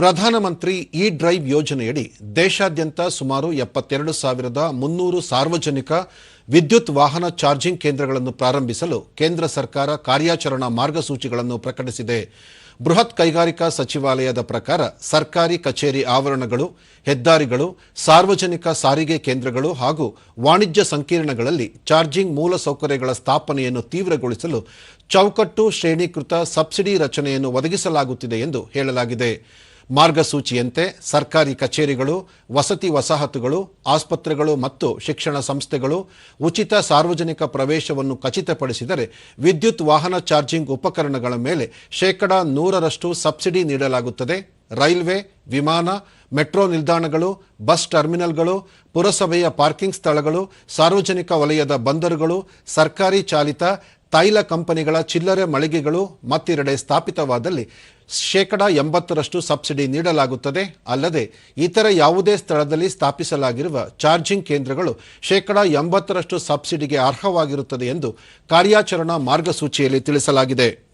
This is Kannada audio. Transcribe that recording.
ಪ್ರಧಾನಮಂತ್ರಿ ಇ ಡ್ರೈವ್ ಯೋಜನೆಯಡಿ ದೇಶಾದ್ಯಂತ ಸುಮಾರು ಎಪ್ಪತ್ತೆರಡು ಸಾವಿರದ ಮುನ್ನೂರು ಸಾರ್ವಜನಿಕ ವಿದ್ಯುತ್ ವಾಹನ ಚಾರ್ಜಿಂಗ್ ಕೇಂದ್ರಗಳನ್ನು ಪ್ರಾರಂಭಿಸಲು ಕೇಂದ್ರ ಸರ್ಕಾರ ಕಾರ್ಯಾಚರಣಾ ಮಾರ್ಗಸೂಚಿಗಳನ್ನು ಪ್ರಕಟಿಸಿದೆ. ಬೃಹತ್ ಕೈಗಾರಿಕಾ ಸಚಿವಾಲಯದ ಪ್ರಕಾರ ಸರ್ಕಾರಿ ಕಚೇರಿ ಆವರಣಗಳು, ಹೆದ್ದಾರಿಗಳು, ಸಾರ್ವಜನಿಕ ಸಾರಿಗೆ ಕೇಂದ್ರಗಳು ಹಾಗೂ ವಾಣಿಜ್ಯ ಸಂಕೀರ್ಣಗಳಲ್ಲಿ ಚಾರ್ಜಿಂಗ್ ಮೂಲಸೌಕರ್ಯಗಳ ಸ್ಥಾಪನೆಯನ್ನು ತೀವ್ರಗೊಳಿಸಲು ಚೌಕಟ್ಟು ಶ್ರೇಣೀಕೃತ ಸಬ್ಸಿಡಿ ರಚನೆಯನ್ನು ಒದಗಿಸಲಾಗುತ್ತಿದೆ ಎಂದು ಹೇಳಲಾಗಿದೆ. ಮಾರ್ಗಸೂಚಿಯಂತೆ ಸರ್ಕಾರಿ ಕಚೇರಿಗಳು, ವಸತಿ ವಸಾಹತುಗಳು, ಆಸ್ಪತ್ರೆಗಳು ಮತ್ತು ಶಿಕ್ಷಣ ಸಂಸ್ಥೆಗಳು ಉಚಿತ ಸಾರ್ವಜನಿಕ ಪ್ರವೇಶವನ್ನು ಖಚಿತಪಡಿಸಿದರೆ ವಿದ್ಯುತ್ ವಾಹನ ಚಾರ್ಜಿಂಗ್ ಉಪಕರಣಗಳ ಮೇಲೆ ಶೇಕಡಾ ನೂರರಷ್ಟು ಸಬ್ಸಿಡಿ ನೀಡಲಾಗುತ್ತದೆ. ರೈಲ್ವೆ, ವಿಮಾನ, ಮೆಟ್ರೋ ನಿಲ್ದಾಣಗಳು, ಬಸ್ ಟರ್ಮಿನಲ್ಗಳು, ಪುರಸಭೆಯ ಪಾರ್ಕಿಂಗ್ ಸ್ಥಳಗಳು, ಸಾರ್ವಜನಿಕ ವಲಯದ ಬಂದರುಗಳು, ಸರ್ಕಾರಿ ಚಾಲಿತ ತೈಲ ಕಂಪನಿಗಳ ಚಿಲ್ಲರೆ ಮಳಿಗೆಗಳು ಮತ್ತೆರಡೆ ಸ್ಥಾಪಿತವಾದಲ್ಲಿ ಶೇಕಡ ಎಂಬತ್ತರಷ್ಟು ಸಬ್ಸಿಡಿ ನೀಡಲಾಗುತ್ತದೆ. ಅಲ್ಲದೆ ಇತರ ಯಾವುದೇ ಸ್ಥಳದಲ್ಲಿ ಸ್ಥಾಪಿಸಲಾಗಿರುವ ಚಾರ್ಜಿಂಗ್ ಕೇಂದ್ರಗಳು ಶೇಕಡ ಎಂಬತ್ತರಷ್ಟು ಸಬ್ಸಿಡಿಗೆ ಅರ್ಹವಾಗಿರುತ್ತದೆ ಎಂದು ಕಾರ್ಯಾಚರಣಾ ಮಾರ್ಗಸೂಚಿಯಲ್ಲಿ ತಿಳಿಸಲಾಗಿದೆ.